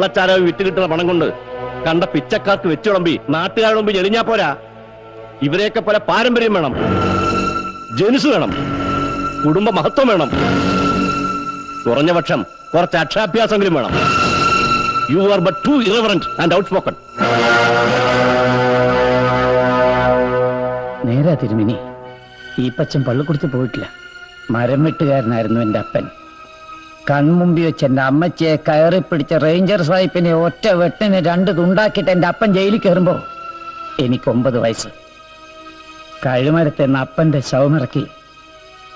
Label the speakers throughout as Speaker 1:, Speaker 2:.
Speaker 1: കള്ളച്ചാരാവ് വിറ്റ് കിട്ടുന്ന പണം കൊണ്ട് കണ്ട പിച്ചക്കാർക്ക് വെച്ചുളമ്പി നാട്ടുകാരുടെ മുമ്പ് എളിഞ്ഞാ പോരാ. ഇവരെയൊക്കെ പോലെ പാരമ്പര്യം വേണം. ജനുസ് വേണം. കുടുംബ മഹത്വം വേണം. കുറഞ്ഞ പക്ഷം കുറച്ച് അക്ഷരാഭ്യാസമെങ്കിലും വേണം. You are but too irreverent and outspoken
Speaker 2: നേരാ തിരുമിനി ഈ പച്ചൻ പള്ളിക്കുടുത്ത് പോയിട്ടില്ല. മരം വെട്ടുകാരനായിരുന്നു എന്റെ അപ്പൻ. കൺമുമ്പി വെച്ച് എന്റെ അമ്മച്ചിയെ കയറി പിടിച്ച റേഞ്ചർ സാഹിബിനെ ഒറ്റ വെട്ടിന് രണ്ട് തുണ്ടാക്കിയിട്ട് എന്റെ അപ്പൻ ജയിലിൽ കയറുമ്പോൾ എനിക്ക് ഒമ്പത് വയസ്സ്. കഴുമരത്തെ അപ്പന്റെ ശവമിറക്കി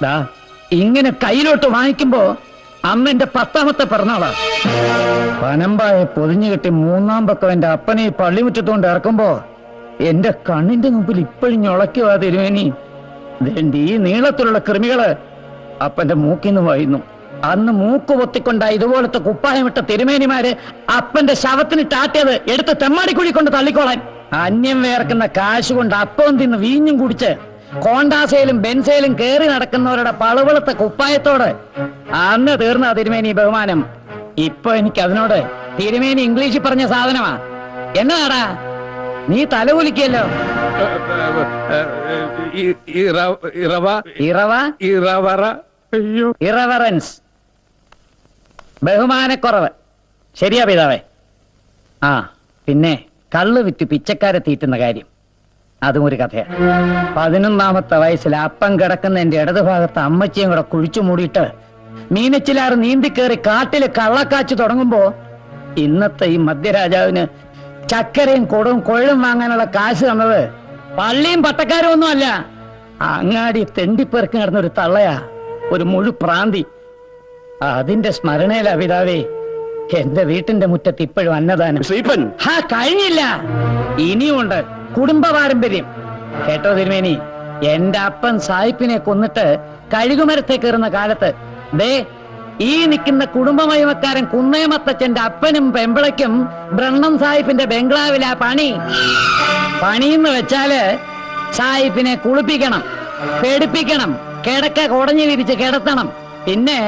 Speaker 2: ദാ ഇങ്ങനെ കയ്യിലോട്ട് വാങ്ങിക്കുമ്പോ അമ്മന്റെ പത്താമത്തെ പിറന്നാളാ. പനമ്പായെ പൊതിഞ്ഞു കെട്ടി മൂന്നാം പക്കം എന്റെ അപ്പനെ പള്ളിമുറ്റത്തുകൊണ്ട് ഇറക്കുമ്പോ എന്റെ കണ്ണിന്റെ മുമ്പിൽ ഇപ്പോഴും ഞൊളയ്ക്കുവാ തിരുവേനി ഈ നീളത്തിലുള്ള കൃമികൾ അപ്പന്റെ മൂക്കിന്ന് വായുന്നു. അന്ന് മൂക്ക് പൊത്തിക്കൊണ്ട ഇതുപോലത്തെ കുപ്പായമിട്ട തിരുമേനിമാര് അപ്പന്റെ ശവത്തിന് ടാറ്റിയത് എടുത്ത് തെമ്മാടിക്കുഴി കൊണ്ട് തള്ളിക്കോളാൻ. അന്യം വേർക്കുന്ന കാശ് കൊണ്ട് അപ്പം തിന്ന് വീഞ്ഞും കുടിച്ച് കോണ്ടാസയിലും ബെൻസയിലും കേറി നടക്കുന്നവരുടെ പളവളത്തെ കുപ്പായത്തോട്. അന്ന് തീർന്ന തിരുമേനി ബഹുമാനം. ഇപ്പൊ എനിക്ക് അതിനോട് തിരുമേനി ഇംഗ്ലീഷിൽ പറഞ്ഞ സാധനമാ. എന്നാടാ? നീ തലകുലിക്കല്ലോ
Speaker 3: ഇറവ
Speaker 2: ഇറവ
Speaker 3: ഇറവറ അയ്യോ
Speaker 2: ഇറവറൻസ് ബഹുമാനക്കുറവ്. ശരിയാ പിതാവേ. ആ പിന്നെ കള്ള് വിറ്റ് പിച്ചക്കാരെ തീറ്റുന്ന കാര്യം. അതും ഒരു കഥയാ പതിനൊന്നാമത്തെ വയസ്സിൽ അപ്പം കിടക്കുന്ന എന്റെ ഇടതുഭാഗത്ത് അമ്മച്ചിയും കൂടെ കുഴിച്ചു മൂടിയിട്ട് മീനച്ചിലാറ് നീന്തിക്കേറി കാട്ടിൽ കള്ളക്കാച്ചു തുടങ്ങുമ്പോ ഇന്നത്തെ ഈ മദ്യരാജാവിന് ചക്കരയും കൊടും കൊഴും വാങ്ങാനുള്ള കാശ് തന്നത് പള്ളിയും പട്ടക്കാരും ഒന്നുമല്ല. അങ്ങാടി തെണ്ടിപ്പെറുക്കി നടന്ന ഒരു തള്ളയാ. ഒരു മുഴു പ്രാന്തി അതിന്റെ സ്മരണയില പിതാവേ എന്റെ വീട്ടിന്റെ മുറ്റത്ത് ഇപ്പോഴും അന്നദാനം.
Speaker 1: ശ്രീപ്പൻ
Speaker 2: ഹാ കഴിഞ്ഞില്ല. ഇനിയുണ്ട് കുടുംബ പാരമ്പര്യം കേട്ടോ തിരുമേനി എന്റെ അപ്പൻ സായിപ്പിനെ കൊന്നിട്ട് കഴുകുമരത്തെ കയറുന്ന കാലത്ത് ദേ ഈ നിൽക്കുന്ന കുടുംബമയമക്കാരൻ കുന്നയമത്തച്ഛന്റെ അപ്പനും പെമ്പിളയ്ക്കും ബ്രണ്ണം സാഹിബിന്റെ ബംഗ്ലാവിലാ പണി. പണിയെന്ന് വെച്ചാൽ സാഹിബിനെ കുളിപ്പിക്കണം പേടിപ്പിക്കണം കിടക്ക കുടഞ്ഞു വിരിച്ച് കിടത്തണം. പിന്നെ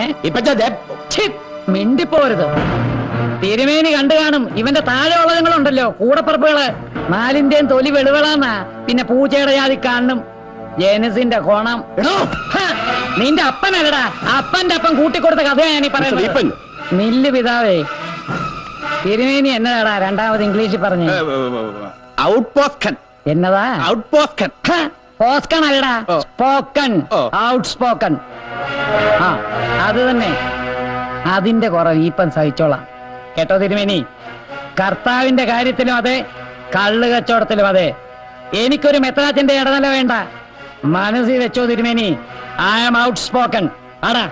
Speaker 2: ഛി, മിണ്ടിപ്പോരുത് തിരുമേനി കണ്ടു കാണും. ഇവന്റെ താഴെ ഉള്ളതുങ്ങളുണ്ടല്ലോ കൂടപ്പറപ്പുകൾ. നാലിന്റെയും തൊലി വെളുവളാന്നാ. പിന്നെ പൂച്ചയുടെ ജാതി കാണും. ജനസിന്റെ കോണം. നിന്റെ അപ്പനല്ലടാ അപ്പന്റെ അപ്പൻ കൂട്ടിക്കൊടുത്ത കഥയാ ഞാൻ ഈ പറയുന്നത്. നില്ല് പിതാവേ തിരുമേനി എന്നതാടാ രണ്ടാമത് ഇംഗ്ലീഷിൽ പറഞ്ഞു.
Speaker 3: ഔട്ട് പോസ്കൻ
Speaker 2: എന്നതാ?
Speaker 3: ഔട്ട് പോസ്കൻ
Speaker 2: പോസ്കൺ അല്ലടാ സ്പോക്കൺ. ഔട്ട് സ്പോക്കൺ ആ അത് തന്നെ. അതിന്റെ കുറവ് ഈപ്പൻ സഹിച്ചോളാം. കേട്ടോ തിരുമേനി? കർത്താവിന്റെ കാര്യത്തിലും അതെ കള്ള് കച്ചവടത്തിലും അതെ. എനിക്കൊരു മെത്രാച്ചന്റെ ഇടനില വേണ്ട. മനസ്സിൽ വെച്ചോ തിരുമേനി. ഐ ആം ഔട്ട് സ്പോക്കൺ ആടാ.